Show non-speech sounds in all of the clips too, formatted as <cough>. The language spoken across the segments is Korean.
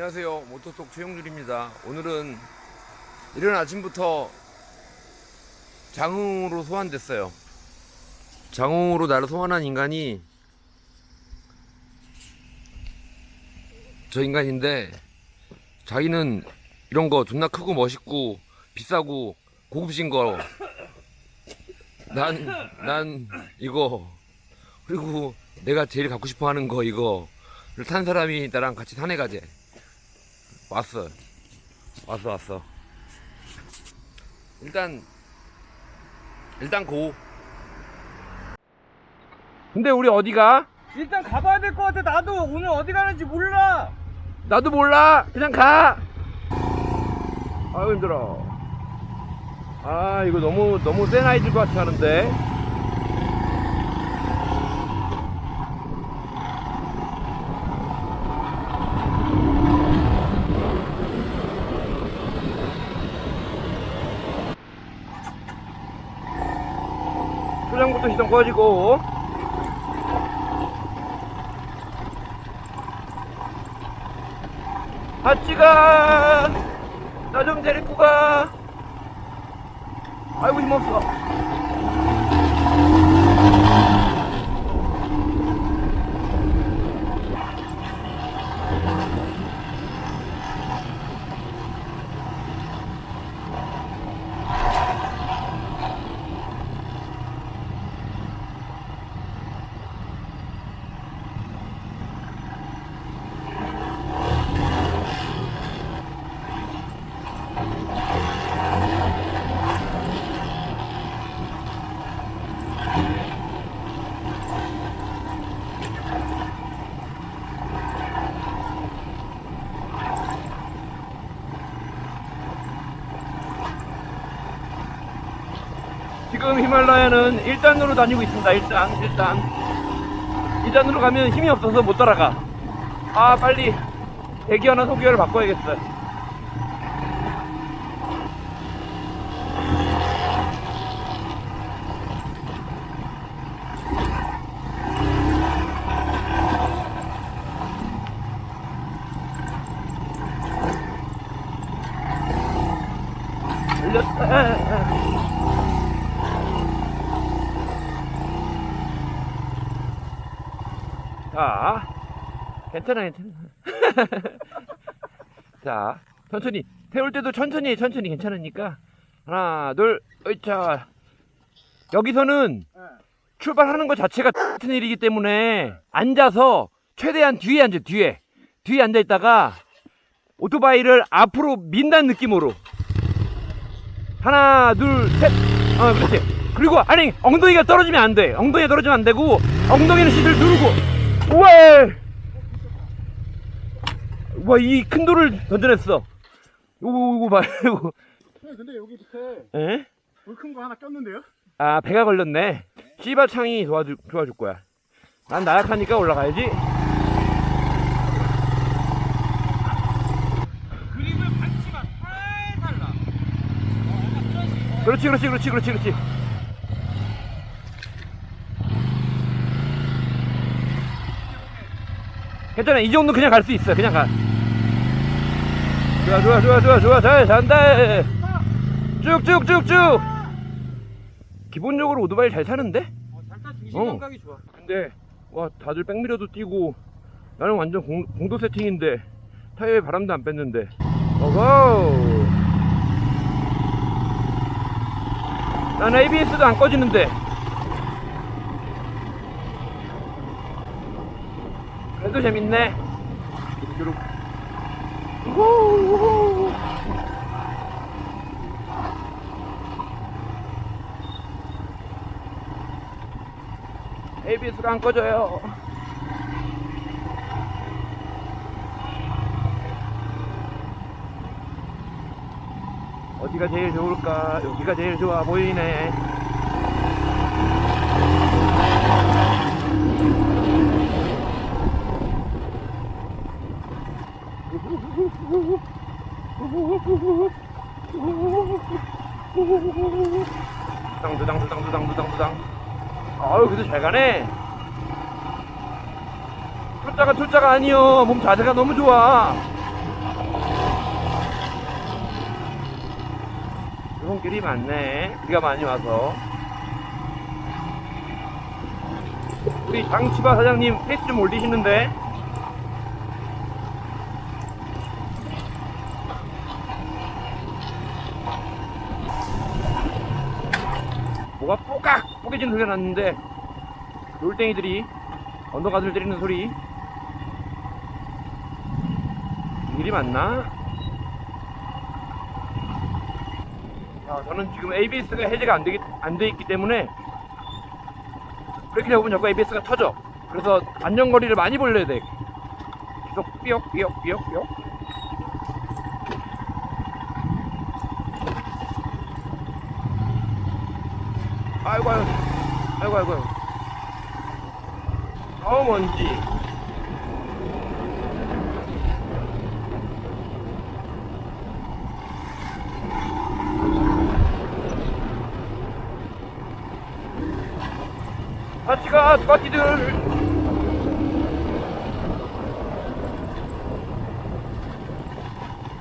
안녕하세요. 모토톡 최용준입니다. 오늘은 이른 아침부터 장흥으로 소환됐어요. 장흥으로 나를 소환한 인간이 저 인간인데 자기는 이런 거 존나 크고 멋있고 비싸고 고급진 거 난, 난 이거 그리고 내가 제일 갖고 싶어 하는 거 이거를 탄 사람이 나랑 같이 산에 가재 왔어. 왔어 왔어. 일단 일단 고. 근데 우리 어디가? 일단 가봐야 될 것 같아. 나도 오늘 어디 가는지 몰라. 나도 몰라. 그냥 가. 아유 힘들어. 아 이거 너무 너무 센 아이들 것 같이 하는데 초장부터 시동 꺼지고. 아찌가 나 좀 데리고 가. 아이고 힘없어 지금 히말라야는 1단으로 다니고 있습니다. 1단 1단. 2단으로 가면 힘이 없어서 못 따라가. 아 빨리 대기어나 소기어를 바꿔야겠어 걸렸다 자, 괜찮아, 괜찮아. <laughs> 자, 천천히. 태울 때도 천천히 해, 천천히 괜찮으니까. 하나, 둘, 으이차. 여기서는 출발하는 것 자체가 같은 일이기 때문에 앉아서 최대한 뒤에 앉아, 뒤에. 뒤에 앉아있다가 오토바이를 앞으로 민다는 느낌으로. 하나, 둘, 셋. 어, 그렇지. 그리고, 아니, 엉덩이가 떨어지면 안 돼. 엉덩이가 떨어지면 안 되고, 엉덩이는 시트를 누르고, 우와! 와, 이 큰 돌을 던져냈어. 요거, 요거 봐, <laughs> 요거. 형 근데 여기 밑에 에? 돌큰 거 하나 꼈는데요? 아, 배가 걸렸네. 씨바창이 도와줄, 도와줄 거야. 난 나약하니까 올라가야지. 그림을 반치만 살살 나. 그렇지, 그렇지, 그렇지, 그렇지, 그렇지. 괜찮아, 이 정도 그냥 갈 수 있어. 그냥 가. 좋아, 좋아, 좋아, 좋아, 좋아. 잘, 잘한다. 쭉쭉쭉쭉. 기본적으로 오토바이 잘 타는데? 어, 살짝 중심 어. 감각이 좋아. 근데 와 다들 백미러도 뛰고 나는 완전 공, 공도 세팅인데 타이어에 바람도 안 뺐는데 오고 난 ABS도 안 꺼지는데 그래도 재밌네. 우후, 우후. ABS가 안 꺼져요. 어디가 제일 좋을까? 여기가 제일 좋아 보이네. 잘가네. 쫄자가 쫄자가 아니요. 몸 자세가 너무 좋아. 유흥길이 많네. 비가 많이 와서. 우리 장치바 사장님 페이스 좀 올리시는데. 뭐가 뽀깍 뽀개진 소리가 났는데. 놀땡이들이 언더가드를 때리는 소리. 일이 맞나? 자, 저는 지금 ABS가 해제가 안, 되기, 안돼 있기 때문에 그렇게 잡으면 자꾸 ABS가 터져. 그래서 안전거리를 많이 벌려야 돼. 계속 삐걱 삐걱 삐걱 아이고 아이고. 아이고 아이고 아이고 어 먼지. 같이 가 뚜까티들.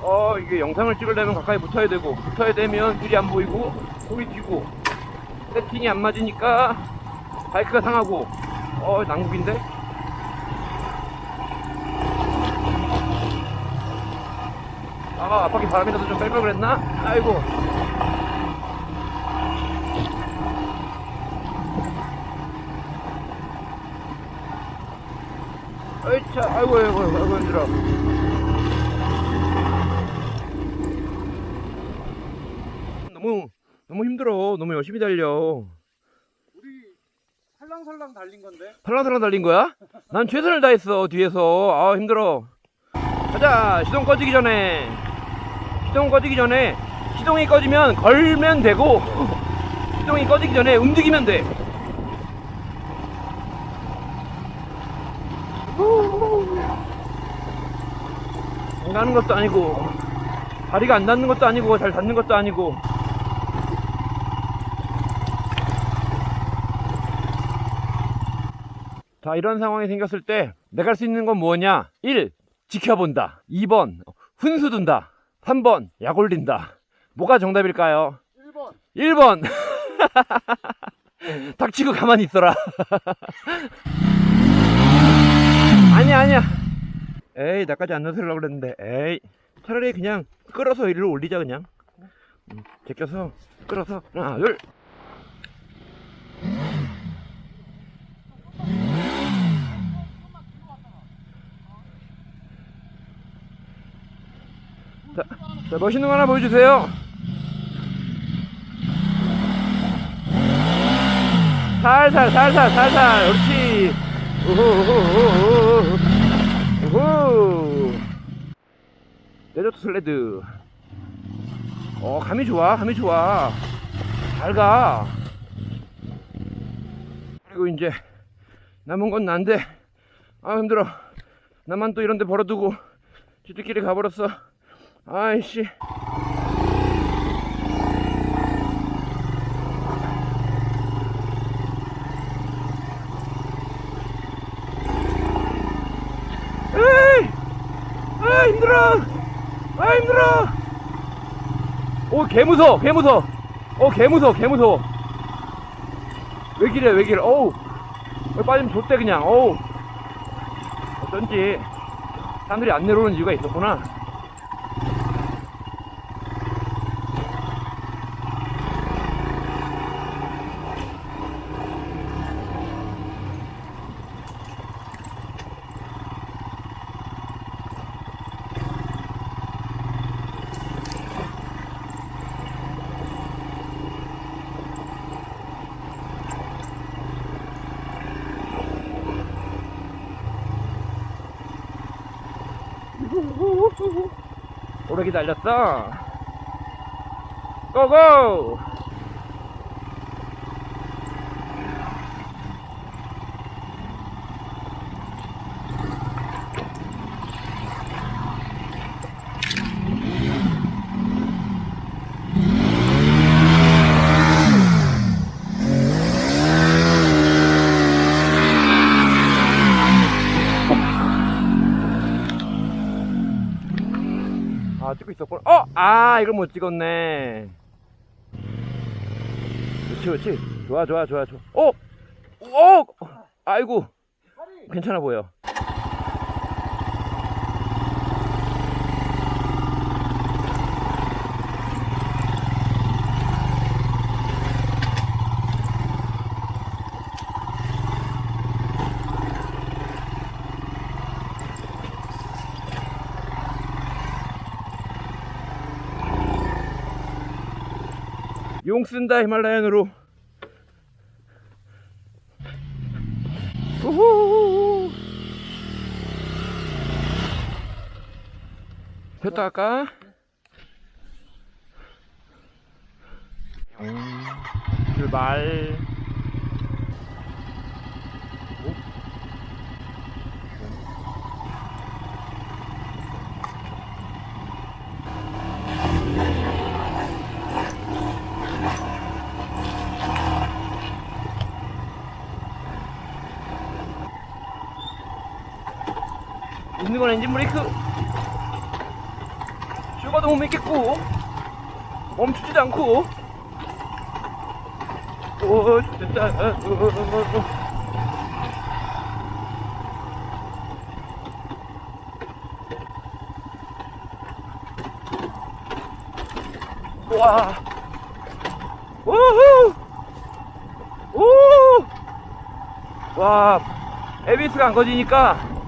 어 이게 영상을 찍으려면 가까이 붙어야 되고 붙어야 되면 길이 안 보이고 소리 튀고 세팅이 안 맞으니까 바이크가 상하고 어 난국인데? 아 앞바퀴 바람이라도 좀 뺄걸 그랬나? 아이고. 어이차 아이고 아이고 아이고 힘들어. 너무 너무 힘들어. 너무 열심히 달려 살랑살랑 달린 건데. 살랑살랑 달린 거야? 난 최선을 다했어 뒤에서. 아 힘들어. 가자 시동 꺼지기 전에. 시동 꺼지기 전에. 시동이 꺼지면 걸면 되고 <laughs> 시동이 꺼지기 전에 움직이면 돼. 안 가는 것도 아니고 다리가 안 닿는 것도 아니고 잘 닿는 것도 아니고 자, 이런 상황이 생겼을 때 내가 할 수 있는 건 뭐냐? 1. 지켜본다. 2번. 훈수 둔다. 3번. 약 올린다. 뭐가 정답일까요? 1번. 1번. <laughs> 닥치고 가만히 있어라. <laughs> 아니야, 아니야. 에이, 나까지 안 넣으려고 그랬는데. 에이. 차라리 그냥 끌어서 이리로 올리자, 그냥. 음, 제껴서, 끌어서. 하나, 둘. 자, 자, 멋있는 거 하나 보여주세요. 살살, 살살, 살살. 그렇지. 우후. 우후. 내저트 슬레드. 어, 감이 좋아, 감이 좋아. 잘 가. 그리고 이제 남은 건 난데, 아 힘들어. 나만 또 이런데 벌어두고 지들끼리 가버렸어. 아이씨. 아 힘들어! 아 힘들어! 오 개무서 개무서 어 개무서 개무서 왜 기래 왜 기래. 어우. 왜 빠지면 좋대 그냥. 어우. 어쩐지 사람들이 안 내려오는 이유가 있었구나 오래 기다렸어? 고고 아 찍고 있었구나 어! 아 이걸 못 찍었네 그렇지 그렇지 좋아 좋아 좋아 좋아 어! 어! 아이고 괜찮아 보여 용 쓴다 히말라얀으로. 우후. 됐다 할까? 음, 출발 있는 건 엔진 브레이크. 슈가도 못 믿겠고 멈추지도 않고. 오 됐다. 어, 어, 어, 어, 어. 와. 우후. 우와. 에비스가 안 꺼지니까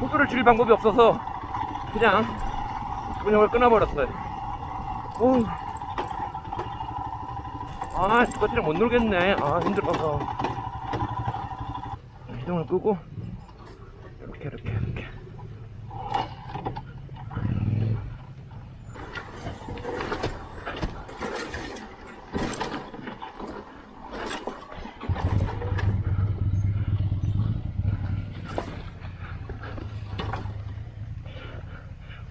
속도를 줄일 방법이 없어서 그냥 운영을 끊어버렸어요. 오. 아, 스커트랑 못 놀겠네. 아, 힘들어서. 시동을 끄고, 이렇게, 이렇게, 이렇게.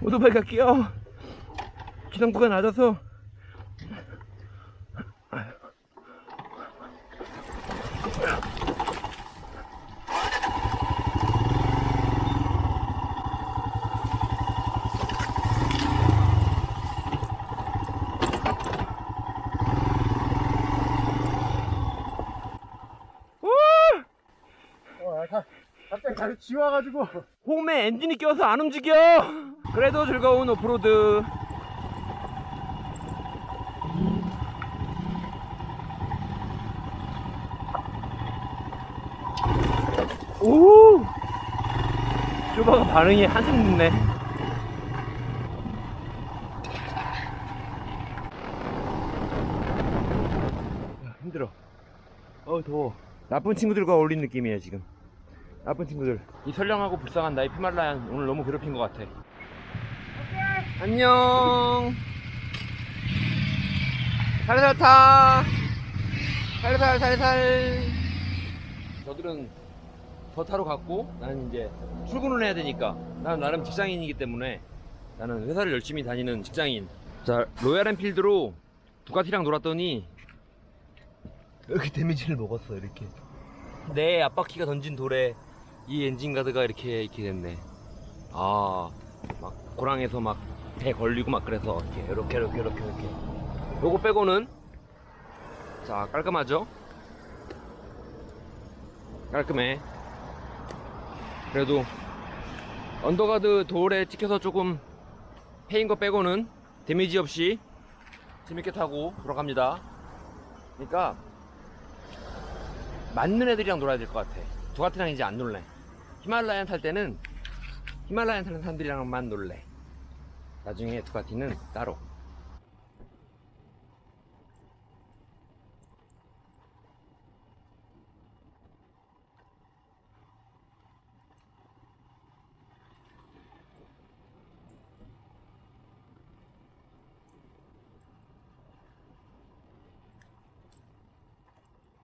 오토바이가 끼어. 기상부가 낮아서. 갑자기 다리 지워가지고. 홈에 엔진이 껴서 안 움직여. 그래도 즐거운 오프로드. 오! 쇼바가 반응이 한참 늦네. 야, 힘들어. 어 더워. 나쁜 친구들과 어울린 느낌이에요 지금. 나쁜 친구들. 이 선량하고 불쌍한 나의 피말라얀 오늘 너무 괴롭힌 것 같아. 안녕. 살살 타. 살살 살살. 저들은 더 타러 갔고 나는 이제 출근을 해야 되니까 나는 나름 직장인이기 때문에 나는 회사를 열심히 다니는 직장인. 자 로얄 엔필드로 두카티랑 놀았더니 이렇게 데미지를 먹었어 이렇게. 내 앞바퀴가 던진 돌에 이 엔진 가드가 이렇게 이렇게 됐네. 아, 막 고랑에서 막 배 걸리고 막 그래서 이렇게 이렇게 이렇게 이렇게 이렇게. 요거 빼고는 자 깔끔하죠? 깔끔해. 그래도 언더가드 돌에 찍혀서 조금 패인 거 빼고는 데미지 없이 재밌게 타고 돌아갑니다. 그러니까 맞는 애들이랑 놀아야 될 것 같아. 두가티랑 이제 안 놀래. 히말라얀 탈 때는 히말라얀 타는 사람들이랑만 놀래. 나중에 두가티는 따로.